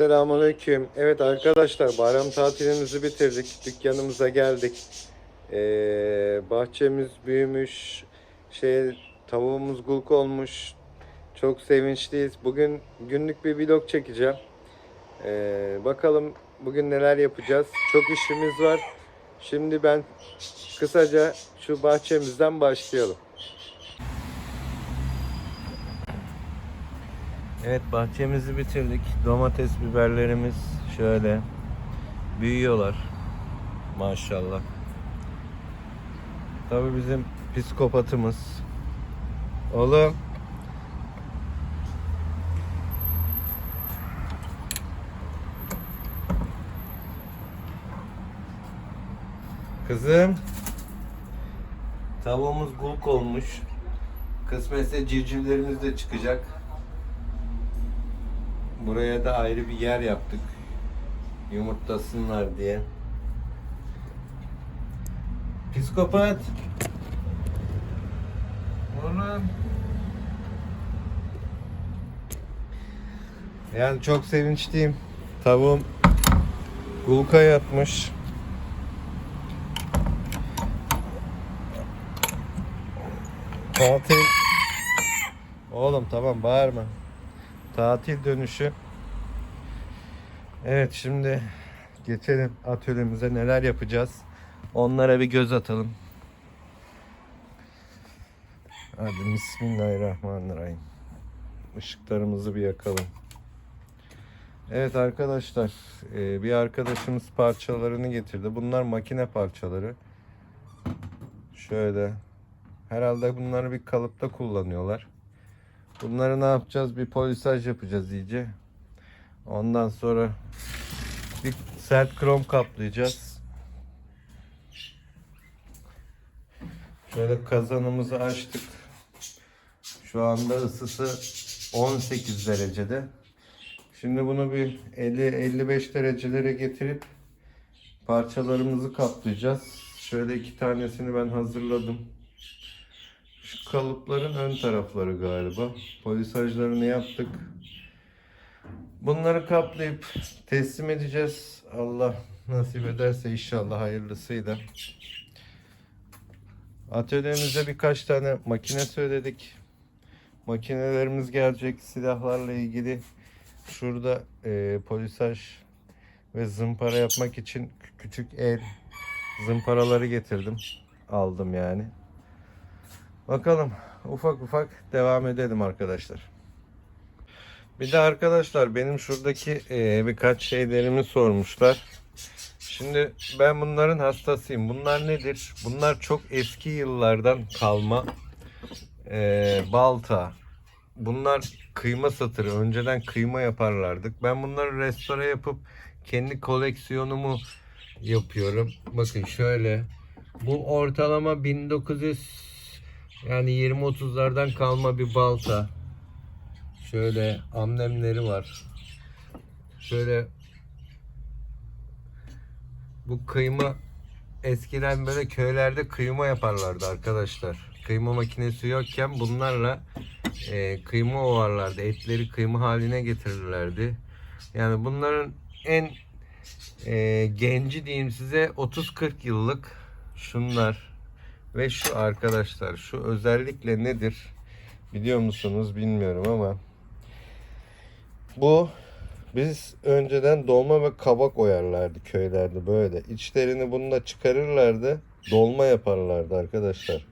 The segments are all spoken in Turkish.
Selamünaleyküm. Evet arkadaşlar bayram tatilimizi bitirdik. Dükkanımıza geldik. Ee, bahçemiz büyümüş. Şey tavuğumuz gulk olmuş. Çok sevinçliyiz. Bugün günlük bir vlog çekeceğim. Ee, bakalım bugün neler yapacağız. Çok işimiz var. Şimdi ben kısaca şu bahçemizden başlayalım. Evet bahçemizi bitirdik. Domates biberlerimiz şöyle büyüyorlar. Maşallah. Tabii bizim psikopatımız. Oğlum. Kızım. Tavuğumuz gulk olmuş. Kısmetse civcivlerimiz de çıkacak. Buraya da ayrı bir yer yaptık. Yumurtlasınlar diye. Psikopat. Oğlum. Yani çok sevinçliyim. Tavuğum gulka yatmış. Tatil. Oğlum tamam bağırma. Tatil dönüşü. Evet şimdi geçelim atölyemize neler yapacağız. Onlara bir göz atalım. Hadi Bismillahirrahmanirrahim. Işıklarımızı bir yakalım. Evet arkadaşlar e, bir arkadaşımız parçalarını getirdi. Bunlar makine parçaları. Şöyle. Herhalde bunları bir kalıpta kullanıyorlar. Bunları ne yapacağız? Bir polisaj yapacağız iyice. Ondan sonra bir sert krom kaplayacağız. Şöyle kazanımızı açtık. Şu anda ısısı 18 derecede. Şimdi bunu bir 50-55 derecelere getirip parçalarımızı kaplayacağız. Şöyle iki tanesini ben hazırladım. Şu kalıpların ön tarafları galiba. Polisajlarını yaptık. Bunları kaplayıp teslim edeceğiz. Allah nasip ederse inşallah hayırlısıyla. Atölyemize birkaç tane makine söyledik. Makinelerimiz gelecek silahlarla ilgili. Şurada e, polisaj ve zımpara yapmak için kü- küçük el zımparaları getirdim. Aldım yani. Bakalım ufak ufak devam edelim arkadaşlar. Bir de arkadaşlar benim şuradaki e, birkaç şeylerimi sormuşlar. Şimdi ben bunların hastasıyım. Bunlar nedir? Bunlar çok eski yıllardan kalma e, balta. Bunlar kıyma satırı. Önceden kıyma yaparlardık. Ben bunları restore yapıp kendi koleksiyonumu yapıyorum. Bakın şöyle. Bu ortalama 1900 yani 20-30'lardan kalma bir balta. Şöyle amblemleri var. Şöyle bu kıyma eskiden böyle köylerde kıyma yaparlardı arkadaşlar. Kıyma makinesi yokken bunlarla e, kıyma ovarlardı. Etleri kıyma haline getirirlerdi. Yani bunların en e, genci diyeyim size 30-40 yıllık şunlar ve şu arkadaşlar şu özellikle nedir biliyor musunuz bilmiyorum ama bu biz önceden dolma ve kabak oyarlardı köylerde böyle. İçlerini bununla çıkarırlardı. Dolma yaparlardı arkadaşlar.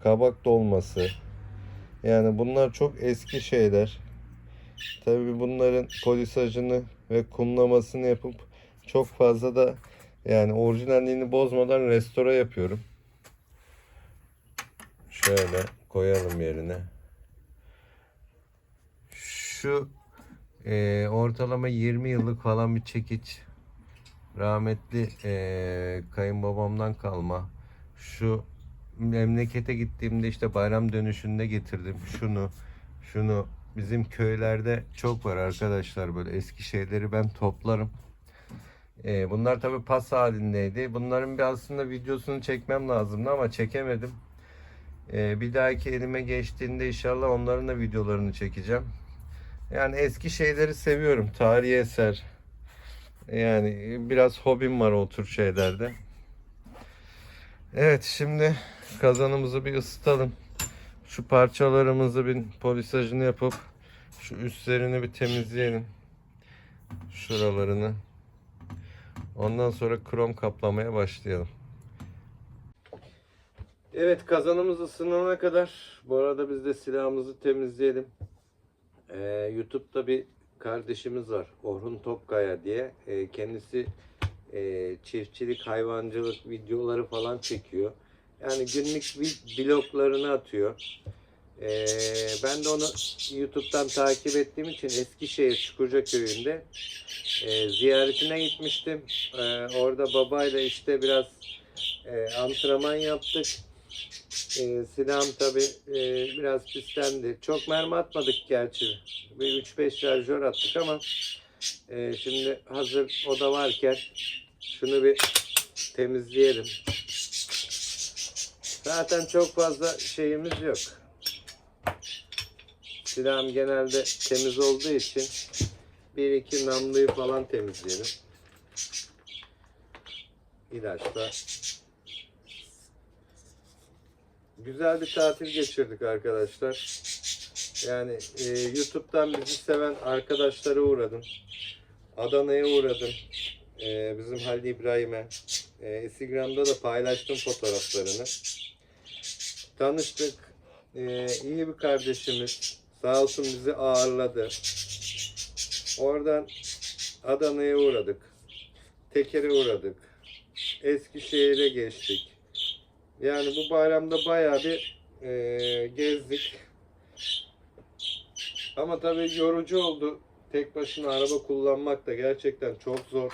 Kabak dolması. Yani bunlar çok eski şeyler. Tabii bunların polisajını ve kumlamasını yapıp çok fazla da yani orijinalliğini bozmadan restore yapıyorum. Şöyle koyalım yerine. Şu e, ortalama 20 yıllık falan bir çekiç. Rahmetli e, kayınbabamdan kalma. Şu memlekete gittiğimde işte bayram dönüşünde getirdim şunu. Şunu bizim köylerde çok var arkadaşlar böyle eski şeyleri ben toplarım. E, bunlar tabi pas halindeydi. Bunların bir aslında videosunu çekmem lazımdı ama çekemedim. E, bir dahaki elime geçtiğinde inşallah onların da videolarını çekeceğim. Yani eski şeyleri seviyorum. Tarihi eser. Yani biraz hobim var o tür şeylerde. Evet şimdi kazanımızı bir ısıtalım. Şu parçalarımızı bir polisajını yapıp şu üstlerini bir temizleyelim. Şuralarını. Ondan sonra krom kaplamaya başlayalım. Evet kazanımız ısınana kadar bu arada biz de silahımızı temizleyelim. Ee, YouTube'da bir kardeşimiz var. Orhun Topkaya diye. Ee, kendisi e, çiftçilik, hayvancılık videoları falan çekiyor. Yani günlük vloglarını atıyor. Ee, ben de onu YouTube'dan takip ettiğim için Eskişehir Çukurca köyünde e, ziyaretine gitmiştim. Ee, orada babayla işte biraz e, antrenman yaptık. E, silahım tabi biraz pislendi. Çok mermi atmadık gerçi. Bir 3-5 şarjör attık ama e, şimdi hazır o da varken şunu bir temizleyelim. Zaten çok fazla şeyimiz yok. Silahım genelde temiz olduğu için bir iki namluyu falan temizleyelim. İlaçla Güzel bir tatil geçirdik arkadaşlar. Yani e, YouTube'dan bizi seven arkadaşlara uğradım. Adana'ya uğradım. E, bizim Halil İbrahim'e. E, Instagram'da da paylaştım fotoğraflarını. Tanıştık. E, iyi bir kardeşimiz. Sağ olsun bizi ağırladı. Oradan Adana'ya uğradık. Teker'e uğradık. Eskişehir'e geçtik. Yani bu bayramda bayağı bir e, gezdik. Ama tabii yorucu oldu. Tek başına araba kullanmak da gerçekten çok zor.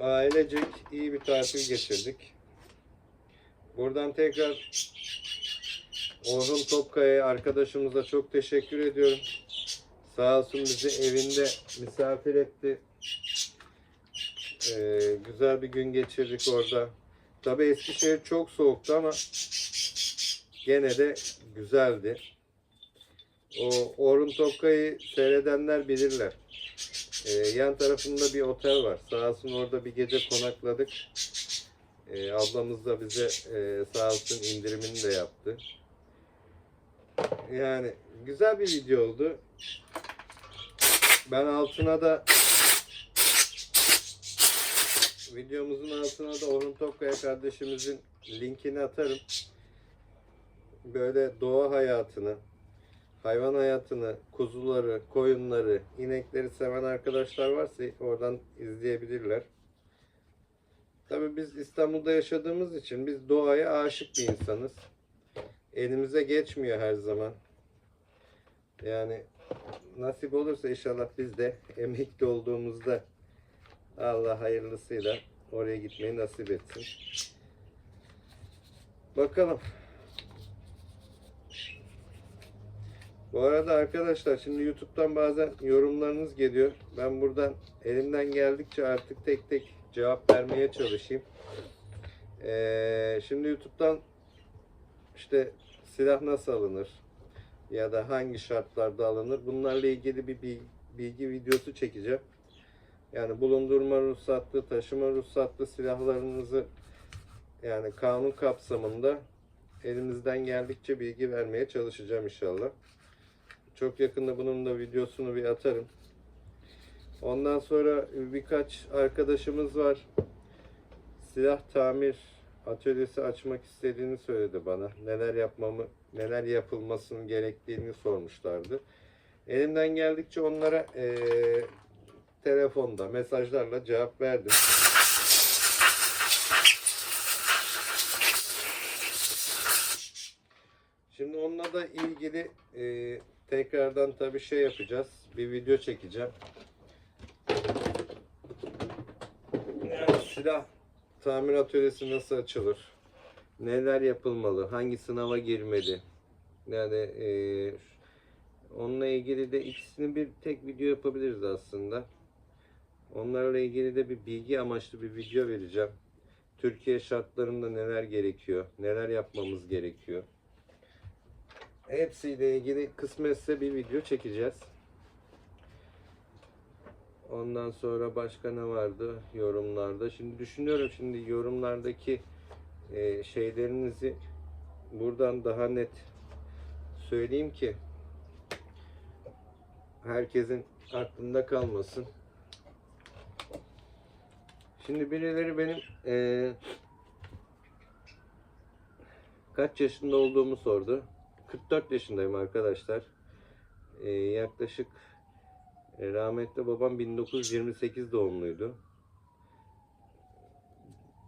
Ailecek iyi bir tatil geçirdik. Buradan tekrar Orhun Topkaya arkadaşımıza çok teşekkür ediyorum. Sağ olsun bizi evinde misafir etti. Ee, güzel bir gün geçirdik orada. Tabii Eskişehir çok soğuktu ama gene de güzeldi. O Orhun Topkay'ı seyredenler bilirler. Ee, yan tarafında bir otel var. Sağ olsun orada bir gece konakladık. Ee, ablamız da bize e, sağ olsun indirimini de yaptı. Yani güzel bir video oldu. Ben altına da videomuzun altına da Orhun Topkaya kardeşimizin linkini atarım. Böyle doğa hayatını, hayvan hayatını, kuzuları, koyunları, inekleri seven arkadaşlar varsa oradan izleyebilirler. Tabii biz İstanbul'da yaşadığımız için biz doğaya aşık bir insanız. Elimize geçmiyor her zaman. Yani nasip olursa inşallah biz de emekli olduğumuzda Allah hayırlısıyla oraya gitmeyi nasip etsin. Bakalım. Bu arada arkadaşlar şimdi YouTube'dan bazen yorumlarınız geliyor. Ben buradan elimden geldikçe artık tek tek cevap vermeye çalışayım. Ee, şimdi YouTube'dan işte silah nasıl alınır ya da hangi şartlarda alınır bunlarla ilgili bir bilgi, bilgi videosu çekeceğim. Yani bulundurma ruhsatlı, taşıma ruhsatlı silahlarınızı yani kanun kapsamında elimizden geldikçe bilgi vermeye çalışacağım inşallah. Çok yakında bunun da videosunu bir atarım. Ondan sonra birkaç arkadaşımız var. Silah tamir atölyesi açmak istediğini söyledi bana. Neler yapmamı, neler yapılmasının gerektiğini sormuşlardı. Elimden geldikçe onlara eee telefonda, mesajlarla cevap verdim. Şimdi onunla da ilgili e, tekrardan tabii şey yapacağız. Bir video çekeceğim. Silah tamir atölyesi nasıl açılır? Neler yapılmalı? Hangi sınava girmeli? Yani e, onunla ilgili de ikisini bir tek video yapabiliriz aslında. Onlarla ilgili de bir bilgi amaçlı bir video vereceğim. Türkiye şartlarında neler gerekiyor? Neler yapmamız gerekiyor? hepsiyle ilgili kısmetse bir video çekeceğiz. Ondan sonra başka ne vardı yorumlarda? Şimdi düşünüyorum şimdi yorumlardaki e, şeylerinizi buradan daha net söyleyeyim ki herkesin aklında kalmasın. Şimdi birileri benim e, kaç yaşında olduğumu sordu. 44 yaşındayım arkadaşlar. E, yaklaşık e, rahmetli babam 1928 doğumluydu.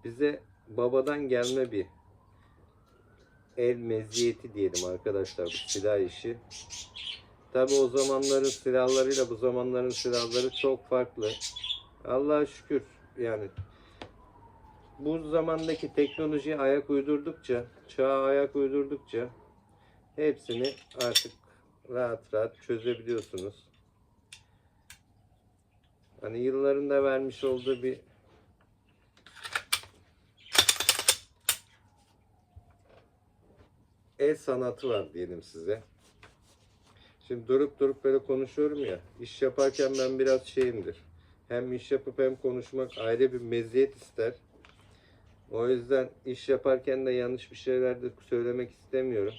Bize babadan gelme bir el meziyeti diyelim arkadaşlar bu silah işi. Tabi o zamanların silahlarıyla bu zamanların silahları çok farklı. Allah'a şükür yani bu zamandaki teknolojiye ayak uydurdukça, çağa ayak uydurdukça hepsini artık rahat rahat çözebiliyorsunuz. Hani yılların da vermiş olduğu bir el sanatı var diyelim size. Şimdi durup durup böyle konuşuyorum ya. iş yaparken ben biraz şeyimdir. Hem iş yapıp hem konuşmak ayrı bir meziyet ister. O yüzden iş yaparken de yanlış bir şeyler de söylemek istemiyorum.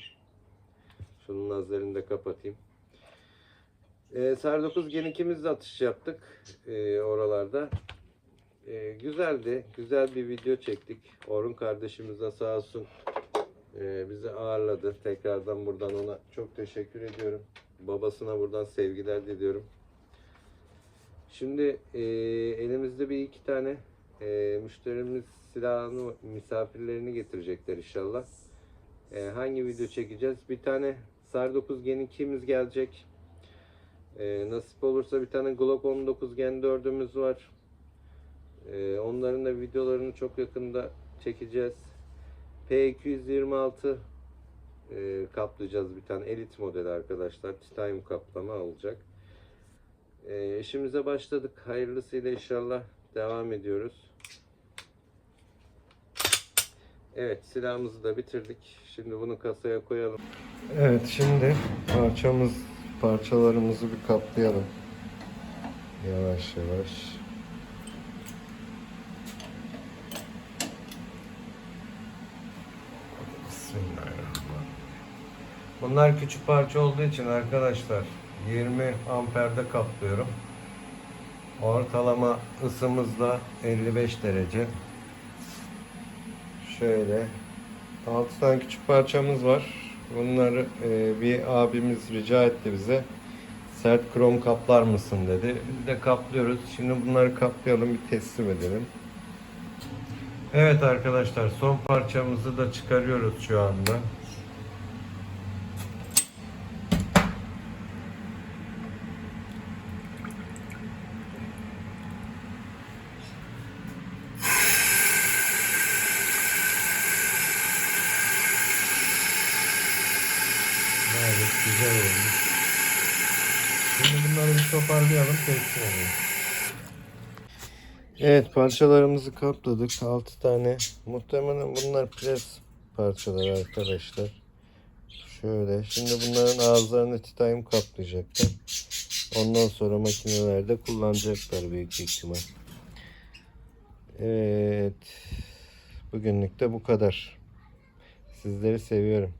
Şunun nazarını da kapatayım. Ee, Sar 9 Gen 2'mizle atış yaptık ee, oralarda. Ee, güzeldi. Güzel bir video çektik. Orhun kardeşimiz de sağ olsun ee, bizi ağırladı. Tekrardan buradan ona çok teşekkür ediyorum. Babasına buradan sevgiler diliyorum. Şimdi e, elimizde bir iki tane e, müşterimiz silahını, misafirlerini getirecekler inşallah. E, hangi video çekeceğiz? Bir tane SAR 9 Gen 2'miz gelecek. E, nasip olursa bir tane Glock 19 Gen 4'ümüz var. E, onların da videolarını çok yakında çekeceğiz. P226 e, kaplayacağız bir tane elit model arkadaşlar. Titanium kaplama olacak. E, işimize başladık. Hayırlısıyla inşallah devam ediyoruz. Evet silahımızı da bitirdik. Şimdi bunu kasaya koyalım. Evet şimdi parçamız parçalarımızı bir kaplayalım. Yavaş yavaş. Bunlar küçük parça olduğu için arkadaşlar 20 amperde kaplıyorum. Ortalama ısımız da 55 derece. Şöyle 6 tane küçük parçamız var. Bunları e, bir abimiz rica etti bize. Sert krom kaplar mısın dedi. Biz de kaplıyoruz. Şimdi bunları kaplayalım bir teslim edelim. Evet arkadaşlar son parçamızı da çıkarıyoruz şu anda. Gayet güzel olmuş. Şimdi bunları bir toparlayalım teslim. Evet parçalarımızı kapladık. 6 tane. Muhtemelen bunlar pres parçaları arkadaşlar. Şöyle. Şimdi bunların ağızlarını titanyum kaplayacaklar. Ondan sonra makinelerde kullanacaklar büyük ihtimal. Evet. Bugünlük de bu kadar. Sizleri seviyorum.